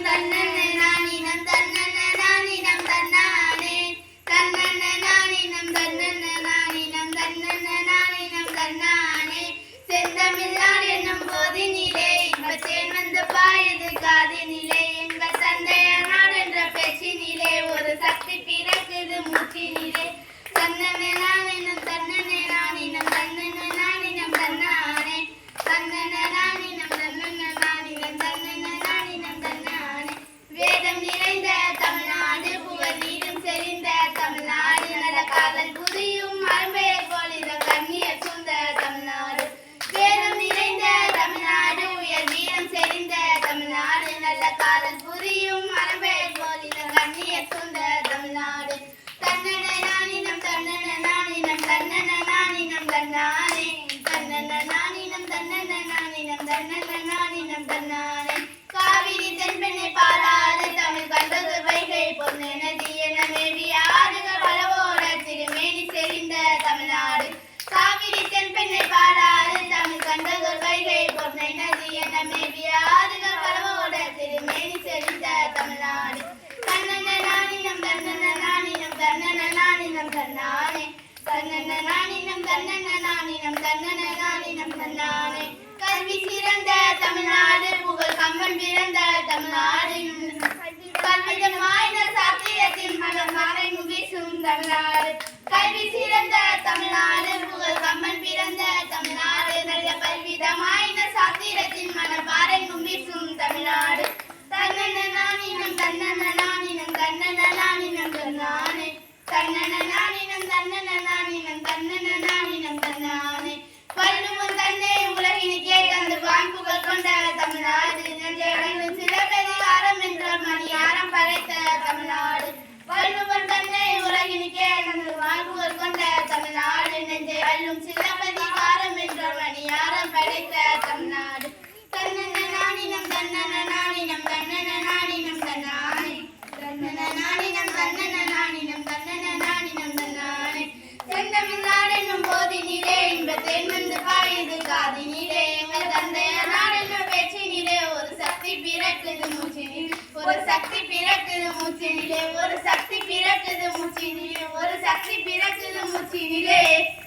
நானினம் தன்னன நானினம் தன்னன நானினம் தன்னானே தன்னன நானினம் தன்னன நானினம் தன்னன நானினம் தன்னானே செந்தமிழ்நாடு என்னும் போதினிலே இன்பத்தேன் வந்து பாயுது காதினிலே எங்கள் தந்தைய நாடென்ற பேச்சினிலே ஒரு சக்தி பிறக்குது மூச்சினிலே தன்னன நானினம் தன்னன நானினம் தன்னன நானினம் தன்னன நானினம் தன்னானே காவிரி தென்பெண்ணை பாராது தமிழ் கண்டது வைகை பொன்னெ நதி என மேவிய ஆறுகள் பலவோட திருமேனி செறிந்த தமிழ்நாடு. காவிரி தென்பெண்ணை பாராது தமிழ் கண்டது வைகை பொன்னை நதி என மேவிய ஆறுகள் பலவோட திருமேனி செறிந்த தமிழ்நாடு. தன்னன நானினம் தன்னன நானினம் தன்னன நானினம் தன்னானே தன்னன தமிழ்நாடு புகழ் கம்மன் பிறந்த தமிழ்நாடு. கல்விதம் சாத்தியத்தின் மனம் மறைமும் வீசும் கல்வி சிறந்த தமிழ்நாடு புகழ் கம்மன் பிறந்த தமிழ்நாடு நல்ல கல்விதம் வாய்ந்த சாத்திரத்தின் மனம் மறைமும் வீசும் தமிழ்நாடு தன்னன நானினம் தன்னன நானினம் தன்னன நானினம் தன்னானே தன்னன நானினம் தன்னன நானினம் தன்னன நானினம் தன்னானே வள்ளுவன் தன்னை உலகினுக்கே தந்து வான்புகள் கொண்ட தமிழ்நாடு நெஞ்சடைந்து சிறப்பதிகாரம் என்ற மணியாரம் படைத்த தமிழ்நாடு வள்ளுவன் தன்னை உலகினுக்கே தந்து வான்புகள் கொண்ட தமிழ்நாடு நெஞ்சை அள்ளும் சிலப்பதிகாரம் என்ற மணியாரம் படைத்த தமிழ்நாடு. தன்னன நாடினம் தன்னன நாடினம் தன்னன நாடினம் தன்னானே. தன்னன நாடினம் தன்னன நாடினம் தன்னன நானினம் தன்னானே. செந்தமிழ்நாடு என்னும் போதினிலே இன்பத்தேன் வந்து பாயுது காதினிலே. எங்கள் தந்தைய நாடென்னும் பேச்சினிலே ஒரு சக்தி பிறக்குது மூச்சினில். ஒரு சக்தி பிறக்குது மூச்சினிலே ஒரு சக்தி பிறக்குது மூச்சினிலே. ஒரு சக்தி பிறக்குது மூச்சினிலே.